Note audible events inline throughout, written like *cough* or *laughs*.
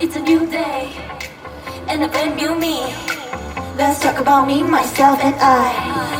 It's a new day and a brand new me. Let's talk about me, myself, and I.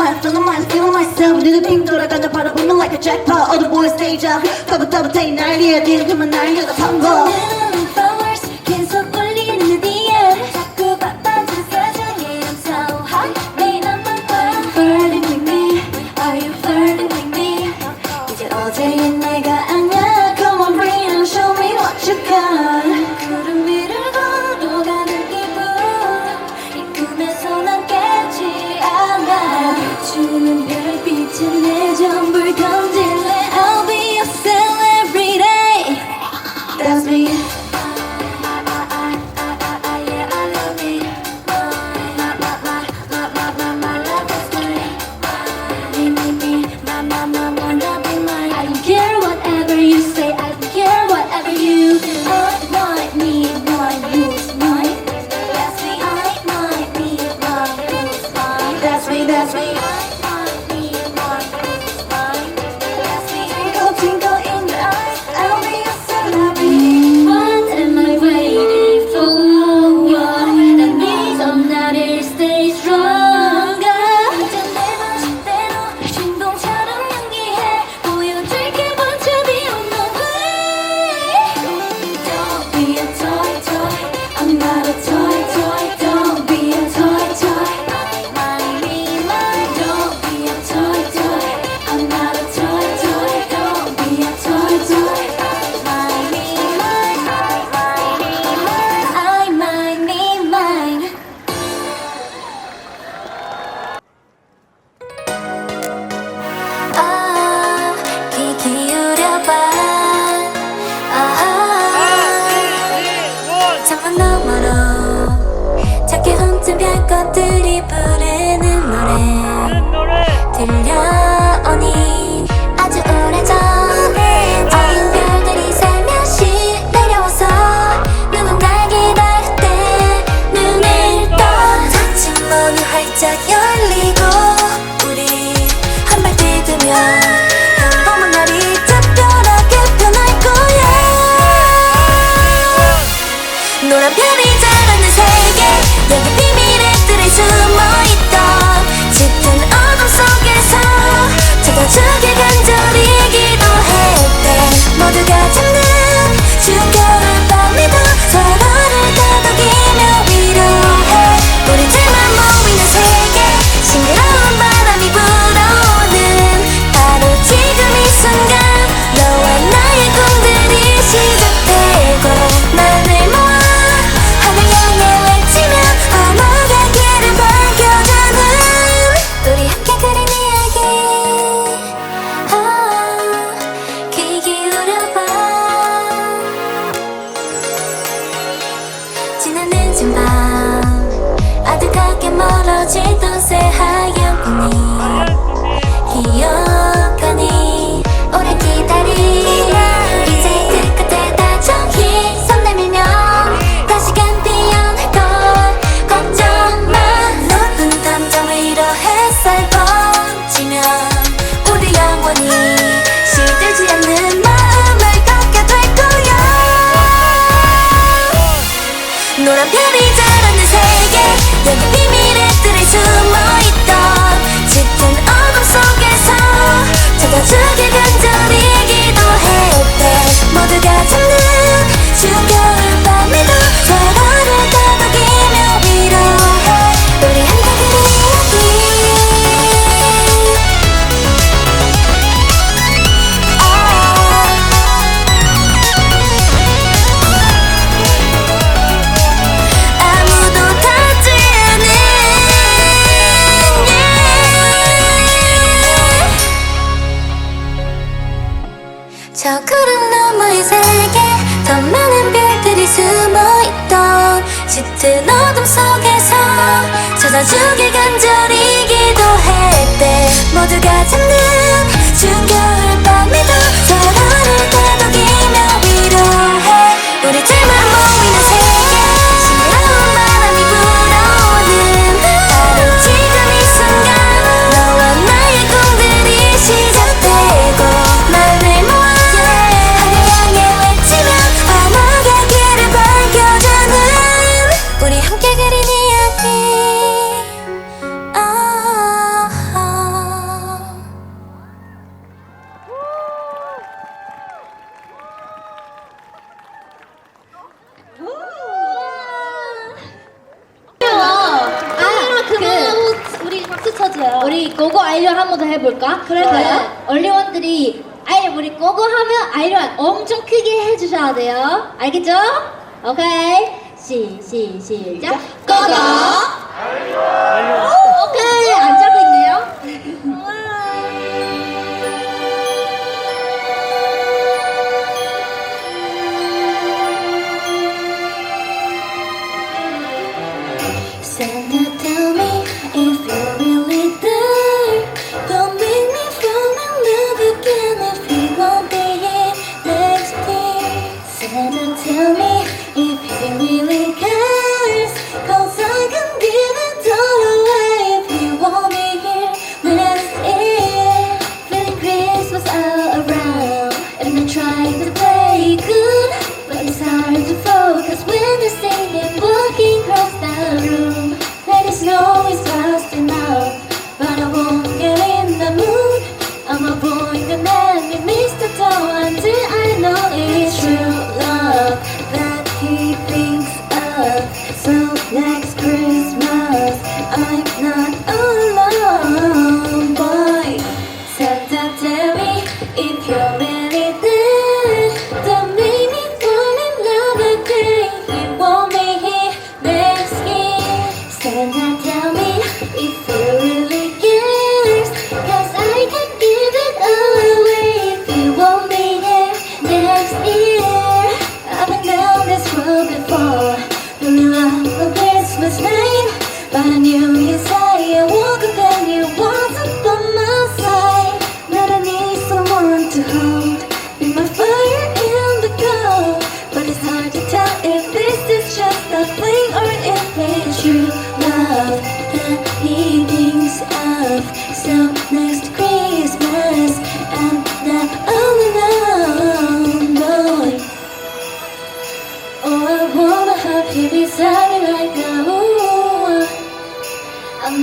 life, feeling mine, feeling myself. 네 눈이 돌아가자 바라보면 like a jackpot. All the boys stage up. 더블 더블 day 90에 뒤에 그만 날려가 선거. Allah. 谢谢。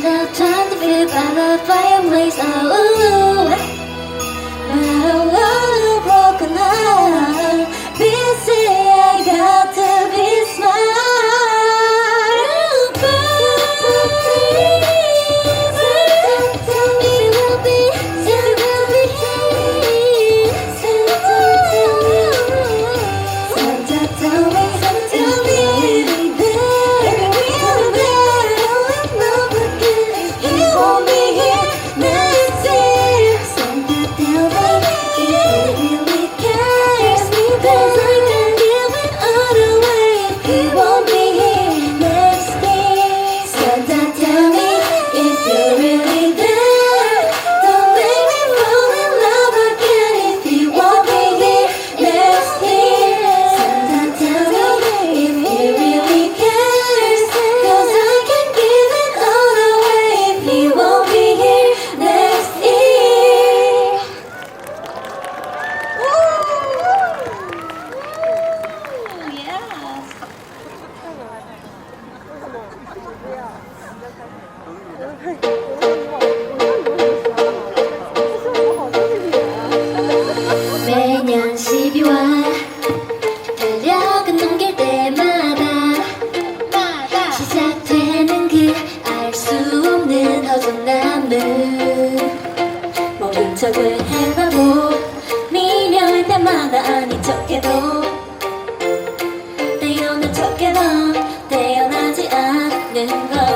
love trying to fit by the fireplace. Oh, ooh, my whole broken heart. 태어난 척해도 태어나지 않는 걸.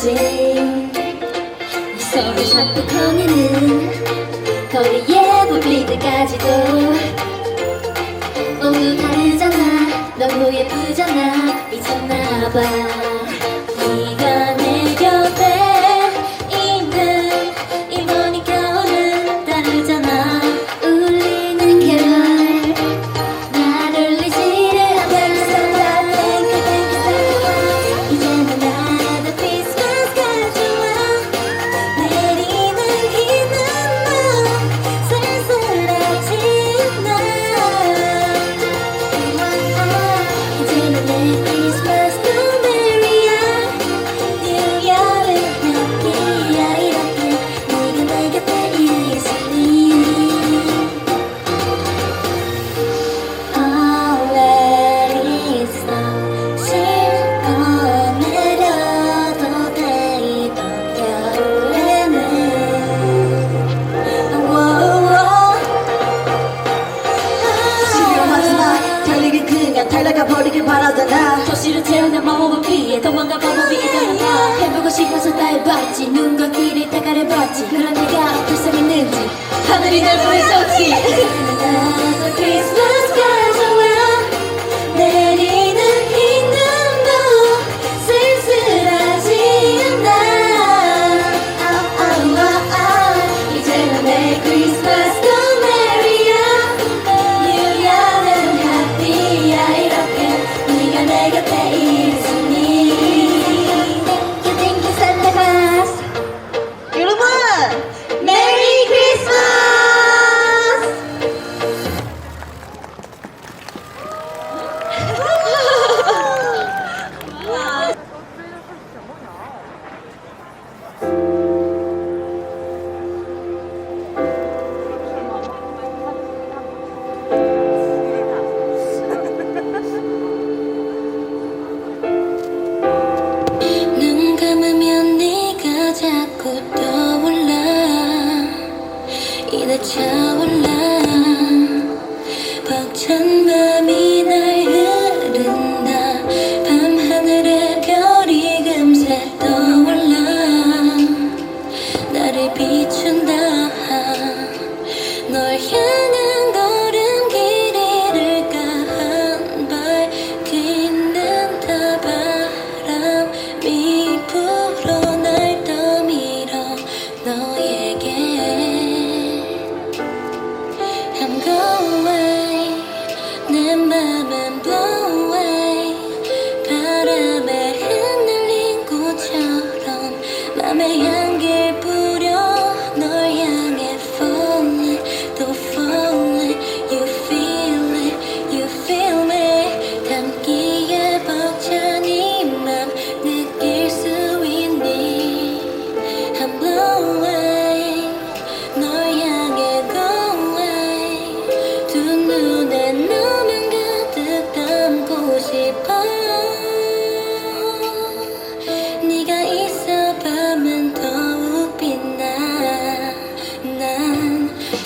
거지. 서로 자꾸 거니는 거리에 부빌 때까지도. 너무 다르잖아. 너무 예쁘잖아. 미쳤나봐. holiday presents.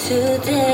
today.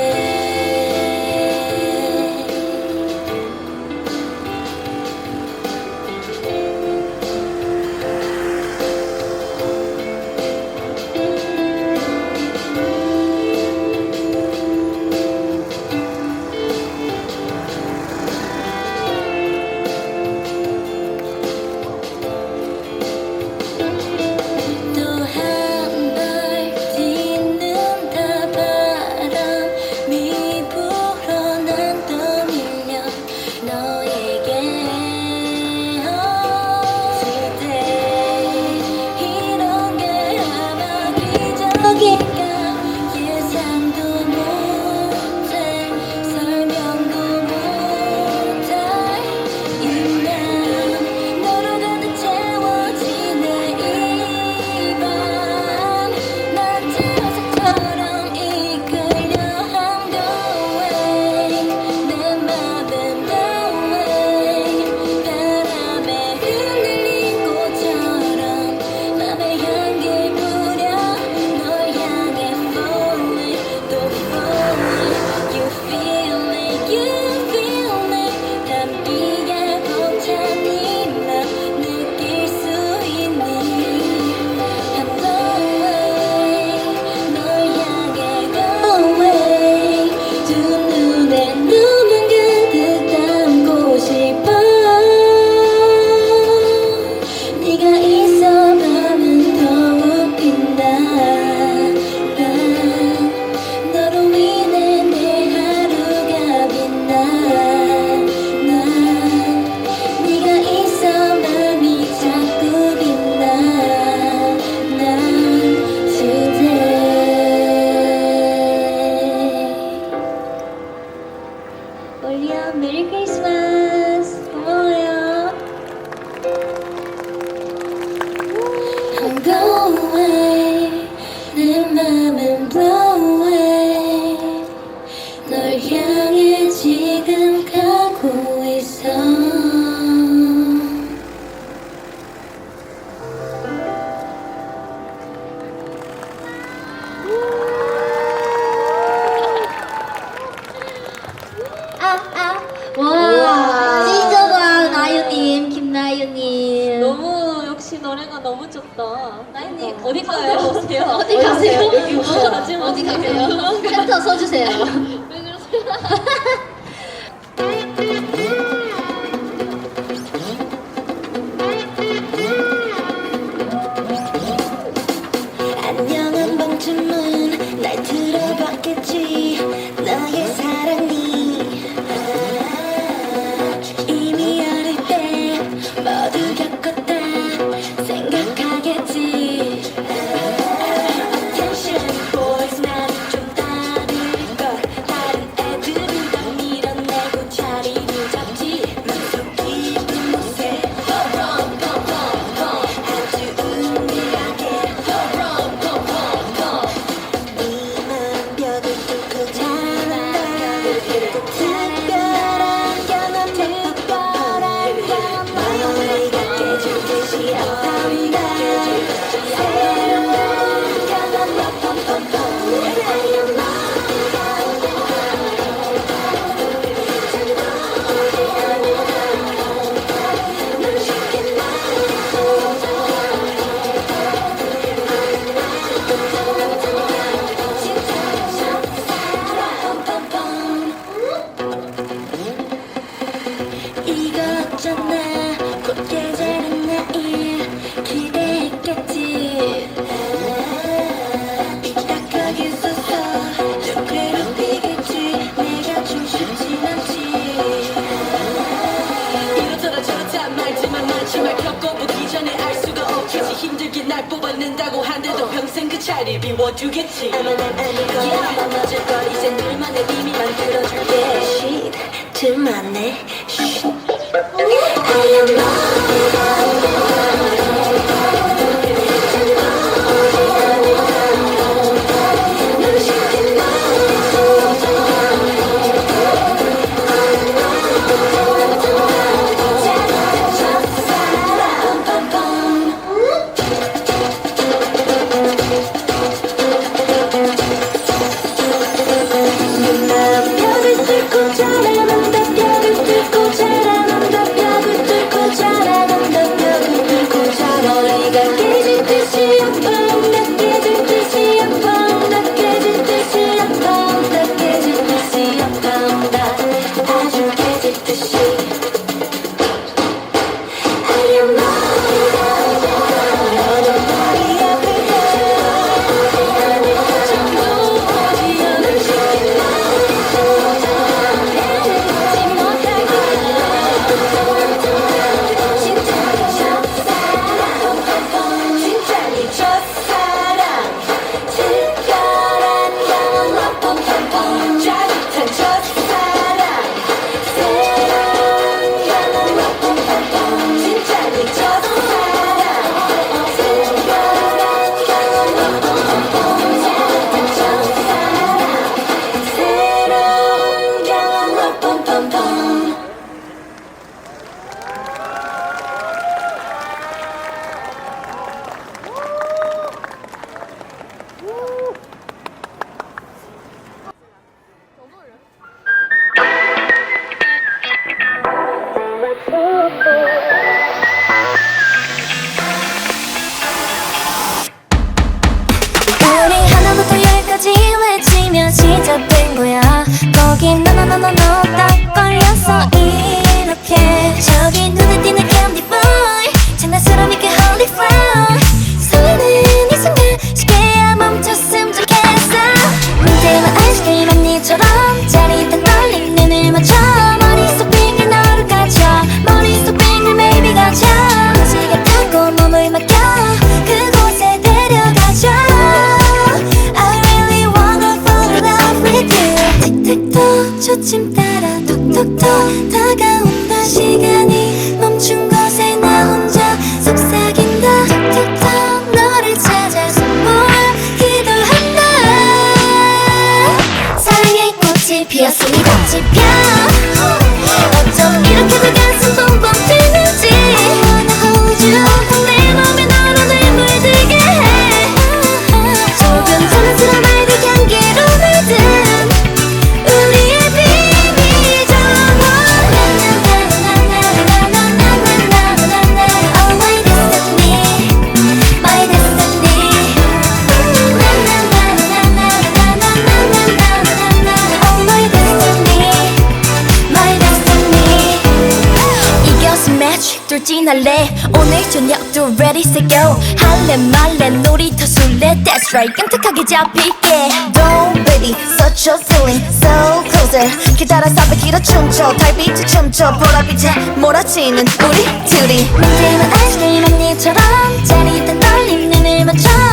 나윤님. 너무 역시 노래가 너무 좋다. 나윤님 어. 어디 가요? 오세요. 어디 가세요? 여기 어디 가세요? *laughs* 센터 서주세요. *laughs* 왜 그러세요? *laughs* 힘들게 날 뽑아낸다고 한데도 평생 그 자리 비워두겠지. M&M M이건 넘어질 걸 이제 둘만의 비밀 만들어줄게. Shit 둘만의 Shit I am not 톡톡톡 다가온다 시간이 할래? 오늘 저녁도 ready to go. 할래 말래 놀이터 술래? That's right. 깜짝하게 잡힐게. Don't baby such a feeling. So closer. 기다려 사배 길어 춤춰. 달빛에 춤춰. 보라빛에 몰아치는 우리 둘이. 문제는 아이스크림 언니처럼 짜릿한 떨림 눈을 맞춰.